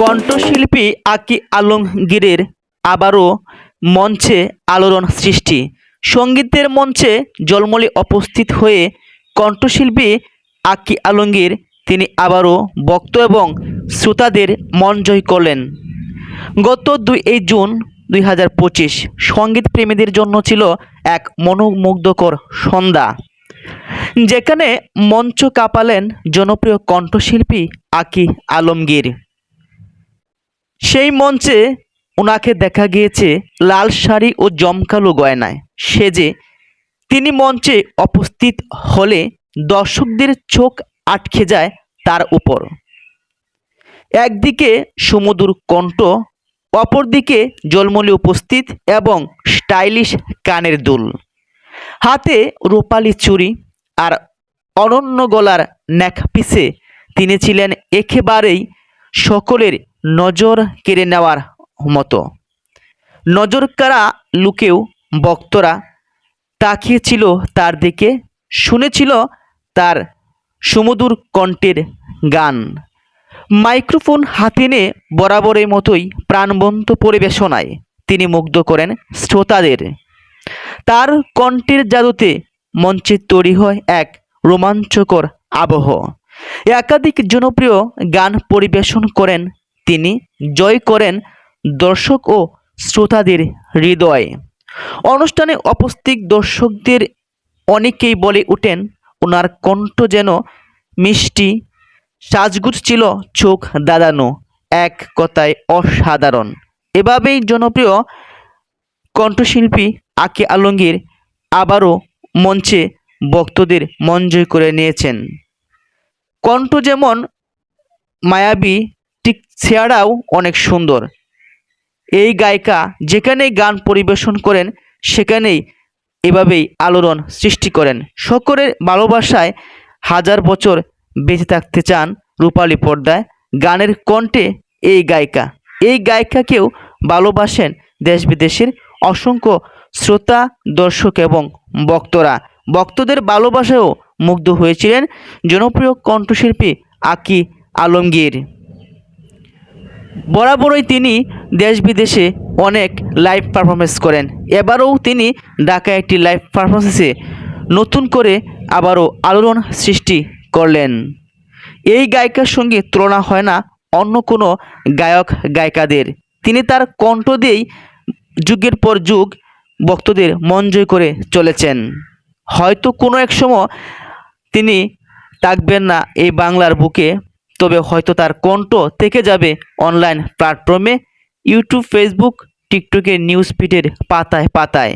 কণ্ঠশিল্পী আকি আলমগীরের আবারও মঞ্চে আলোড়ন সৃষ্টি। সঙ্গীতের মঞ্চে জলমলে উপস্থিত হয়ে কণ্ঠশিল্পী আকি আলমগীর তিনি আবারও বক্ত এবং শ্রোতাদের মন জয় করলেন। গত দুই এই জুন দুই হাজার পঁচিশ সংগীত প্রেমীদের জন্য ছিল এক মনোমুগ্ধকর সন্ধ্যা। যেখানে মঞ্চ কাঁপালেন জনপ্রিয় কণ্ঠশিল্পী আকি আলমগীর। সেই মঞ্চে ওনাকে দেখা গিয়েছে লাল শাড়ি ও জমকালো গয়নায়। সেজে তিনি মঞ্চে উপস্থিত হলে দর্শকদের চোখ আটকে যায় তার উপর। একদিকে সুমধুর কণ্ঠ, অপরদিকে জলমলে উপস্থিত এবং স্টাইলিশ কানের দুল। হাতে রূপালি চুড়ি আর অনন্য গলার নেকপিসে তিনি ছিলেন একেবারেই সকলের নজর কেড়ে নেওয়ার মতো। নজর কাড়া লুকেও ভক্তরা তাকিয়েছিল তার দিকে, শুনেছিল তার সুমধুর কণ্ঠের গান। মাইক্রোফোন হাতে নিয়ে বরাবরের মতোই প্রাণবন্ত পরিবেশনায় তিনি মুগ্ধ করেন শ্রোতাদের। তার কণ্ঠের জাদুতে মঞ্চে তৈরি হয় এক রোমাঞ্চকর আবহ। একাধিক জনপ্রিয় গান পরিবেশন করেন তিনি জয় করেন দর্শক ও শ্রোতাদের হৃদয়। অনুষ্ঠানে উপস্থিত দর্শকদের অনেকেই বলে ওঠেন, ওনার কণ্ঠ যেন মিষ্টি, সাজগুজ ছিল চোখ দাদানো এক কথায় অসাধারণ। এভাবেই জনপ্রিয় কণ্ঠশিল্পী আকে আলমগীর আবারও মঞ্চে ভক্তদের মন জয় করে নিয়েছেন। কণ্ঠ যেমন মায়াবী ঠিক চেহারাও অনেক সুন্দর। এই গায়িকা যেখানেই গান পরিবেশন করেন, সেখানেই এভাবেই আলোড়ন সৃষ্টি করেন। সকলের ভালোবাসায় হাজার বছর বেঁচে থাকতে চান রূপালী পর্দায়। গানের কণ্ঠে এই গায়িকা। এই গায়িকাকেও ভালোবাসেন দেশ বিদেশের অসংখ্য শ্রোতা, দর্শক এবং বক্তরা বক্তদের ভালোবাসায়ও মুগ্ধ হয়েছিলেন জনপ্রিয় কণ্ঠশিল্পী আকি আলমগীর। বরাবরই তিনি দেশ বিদেশে অনেক লাইভ পারফরমেন্স করেন। এবারও তিনি ঢাকায় একটি লাইভ পারফরমেন্সে নতুন করে আবারও আলোড়ন সৃষ্টি করলেন। এই গায়িকার সঙ্গে তুলনা হয় না অন্য কোনো গায়ক গায়িকাদের। তিনি তার কণ্ঠ দিয়েই যুগের পর যুগ ভক্তদের মন জয় করে চলেছেন। হয়তো কোনো এক সময় তিনি থাকবেন না এই বাংলার বুকে তবে হয়তো তার কণ্ঠ থেকে যাবে অনলাইন প্ল্যাটফর্মে, ইউটিউব, ফেসবুক, টিকটকের নিউজ ফিডের পাতায় পাতায়।